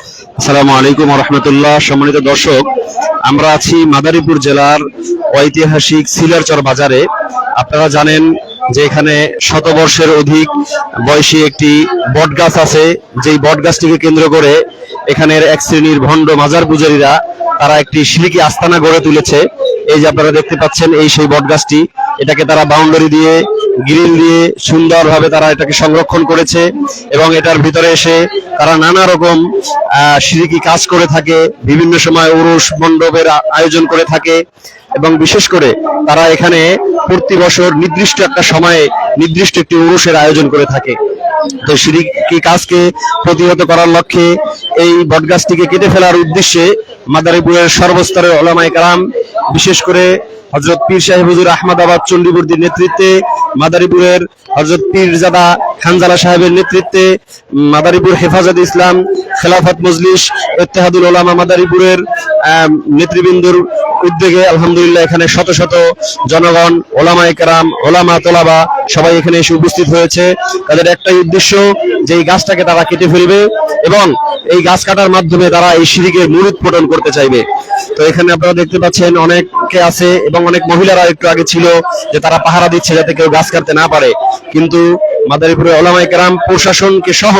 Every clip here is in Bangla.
আসসালামু আলাইকুম রহমতুল্লাহ। সম্মানিত দর্শক, আমরা আছি মাদারীপুর জেলার ঐতিহাসিক সিলারচর বাজারে। আপনারা জানেন যে এখানে শতবর্ষের অধিক বয়সী একটি বট গাছ আছে। যেই বট গাছটিকে কেন্দ্র করে এখানের এক শ্রেণির ভণ্ড মাজার পূজারীরা তারা একটি শিলিকি আস্তানা গড়ে তুলেছে। এই যে আপনারা দেখতে পাচ্ছেন, এই সেই বট গাছটি এটাকে তারা বাউন্ডারি দিয়ে গ্রিল দিয়ে সুন্দরভাবে তারা এটাকে সংরক্ষণ করেছে এবং এটার ভিতরে এসে তারা নানা রকম সিরিকি কাজ করে থাকে, বিভিন্ন সময় উরুষ মণ্ডপের আয়োজন করে থাকে এবং বিশেষ করে তারা এখানে প্রতি বছর নির্দিষ্ট একটা সময়ে নির্দিষ্ট একটি উরুষের আয়োজন করে থাকে। তো সিরিকি কাজকে প্রতিহত করার লক্ষ্যে এই বটগাছটিকে কেটে ফেলার উদ্দেশ্যে মাদারীপুরের সর্বস্তরের ওলামাই কালাম বিশেষ করে হজরত পীর সাহেব হুজুর আহমদাবাদ চণ্ডীবর্দীর নেতৃত্বে মাদারীপুরের হজরত পীরজাদা খানজালা সাহেবের নেতৃত্বে মাদারীপুর হেফাজত ইসলাম খেলাফত মজলিস ইত্তেহাদুল ওলামা মাদারীপুরের নেতৃবৃন্দর উদ্যোগে আলহামদুলিল্লাহ এখানে শত শত জনগণ ওলামায়ে কেরাম ওলামা তোলাবা সবাই এখানে এসে উপস্থিত হয়েছে। তাদের একটাই উদ্দেশ্য যে এই গাছটাকে তারা কেটে ফেলবে এবং এই গাছ কাটার মাধ্যমে তারা এই সিঁড়িকে মূল উৎপাদন করতে চাইবে। তো এখানে আপনারা দেখতে পাচ্ছেন অনেকে আছে এবং অনেক মহিলারা একটু আগে ছিল যে তারা পাহারা দিচ্ছে যাতে কেউ গাছ কাটতে না পারে। কিন্তু মাদারীপুরের ওলামাই কেরাম, প্রশাসনকে সহ,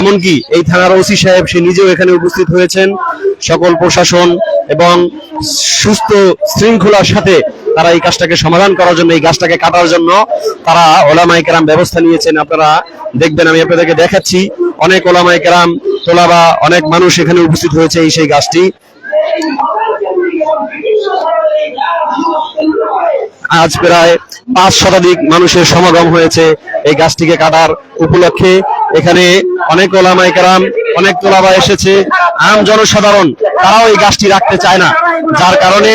এমনকি এই থানার ওসি সাহেব, সে নিজেও এখানে উপস্থিত হয়েছেন। সকল প্রশাসন এবং সুস্থ শৃঙ্খলার সাথে তারা এই কাজটাকে সমাধান করার জন্য, এই গাছটাকে কাটার জন্য তারা ওলামাই কেরাম ব্যবস্থা নিয়েছেন। আপনারা দেখবেন, আমি আপনাদেরকে দেখাচ্ছি, অনেক ওলামাই কেরাম, তোলাবা, অনেক মানুষ এখানে উপস্থিত হয়েছে এই সেই গাছটি। আজ প্রায় পাঁচ শতাধিক মানুষের সমাগম হয়েছে এই গাছটিকে কাটার উপলক্ষে। এখানে অনেক ওলামাই কারাম, অনেক তোলাবা এসেছে। আম জনসাধারণ, তারাও এই গাছটি রাখতে চায় না। যার কারণে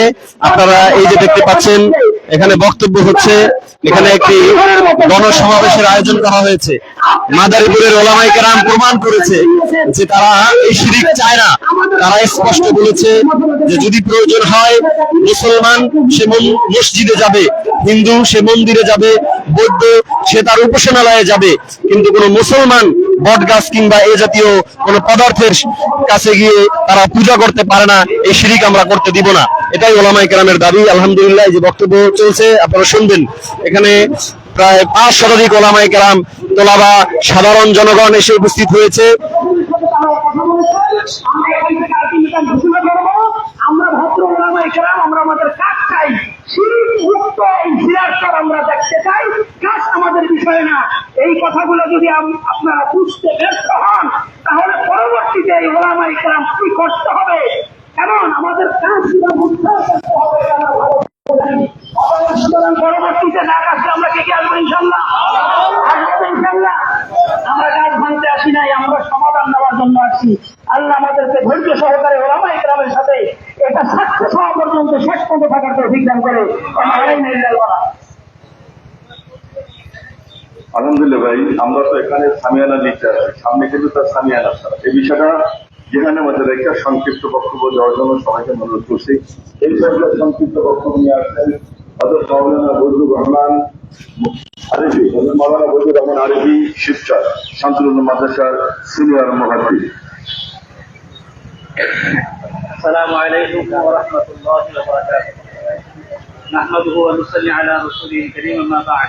আপনারা এই যে দেখতে পাচ্ছেন এখানে বক্তব্য হচ্ছে, এখানে একটি গণসমাবেশের আয়োজন করা হয়েছে। মাদারীপুরের ওলামাইকেরাম প্রমাণ করেছে যে তারা এই শিরিক চায় না। তারা স্পষ্ট বলেছে যে যদি প্রয়োজন হয়, মুসলমান সে মসজিদে যাবে, হিন্দু সে মন্দিরে যাবে, বৌদ্ধ সে তার উপাসনালয়ে যাবে, কিন্তু কোনো মুসলমান বট গাছ কিংবা এ জাতীয় কোনো পদার্থের কাছে গিয়ে তারা পূজা করতে পারে না, এই শিরিক আমরা করতে দিব না। এটাই ওলামাই কেরামের দাবি। আলহামদুলিল্লাহ যে বক্তব্য চলছে, আপনারা শুনবেন। এখানে প্রায় পাঁচ শতাধিক ওলামাই কেরাম, তোলাবা, সাধারণ জনগণ এসে উপস্থিত হয়েছে। আমরা আমাদের কাজ চাই। মুক্ত এই আমরা দেখতে চাই। কাজ আমাদের বিষয় না। এই কথাগুলো যদি আপনারা বুঝতে ব্যর্থ হন, তাহলে পরবর্তীতে এই ওলামায়ে কেরাম কি করতে হবে? এবং আমাদের বুঝতে হবে পরবর্তীতে না কাজকে আমরা কে কে আসব ইনশাল্লাহ? আমরা কাজ ভাঙতে আসি নাই, আমরা সমাধান নেওয়ার জন্য আসছি আল্লাহ আমাদেরকে ধৈর্য সহকারে ওলামা ইকরামের সাথে এটা সাক্ষ্য হওয়া পর্যন্ত শেষ পর্যন্ত থাকার তো অভিজ্ঞান করে আমার আলাই নেই বলা আলহামদুলিল্লাহ ভাই আমরা তো এখানে সামিয়ানা নিতে আছি সামনে কিন্তু তার সামিয়ানা ছাড়া এই বিষয়টা যেখানে মধ্যে রেখে সংক্ষিপ্ত বক্তব্য দেওয়ার জন্য সবাইকে অনুরোধ করছি এই সরকার সংক্ষিপ্ত বক্তব্য নিয়ে আসছেন হজরত মাওলানা বজরুর রহমান আরিফি হজরত মাওলানা বজরুর রহমান আরিফি শিবচার শান্তুল মাদ্রাসার সিনিয়র মহাদ্দি السلام عليكم ورحمة الله وبركاته نحمده ونصلي على رسوله الكريم أما بعد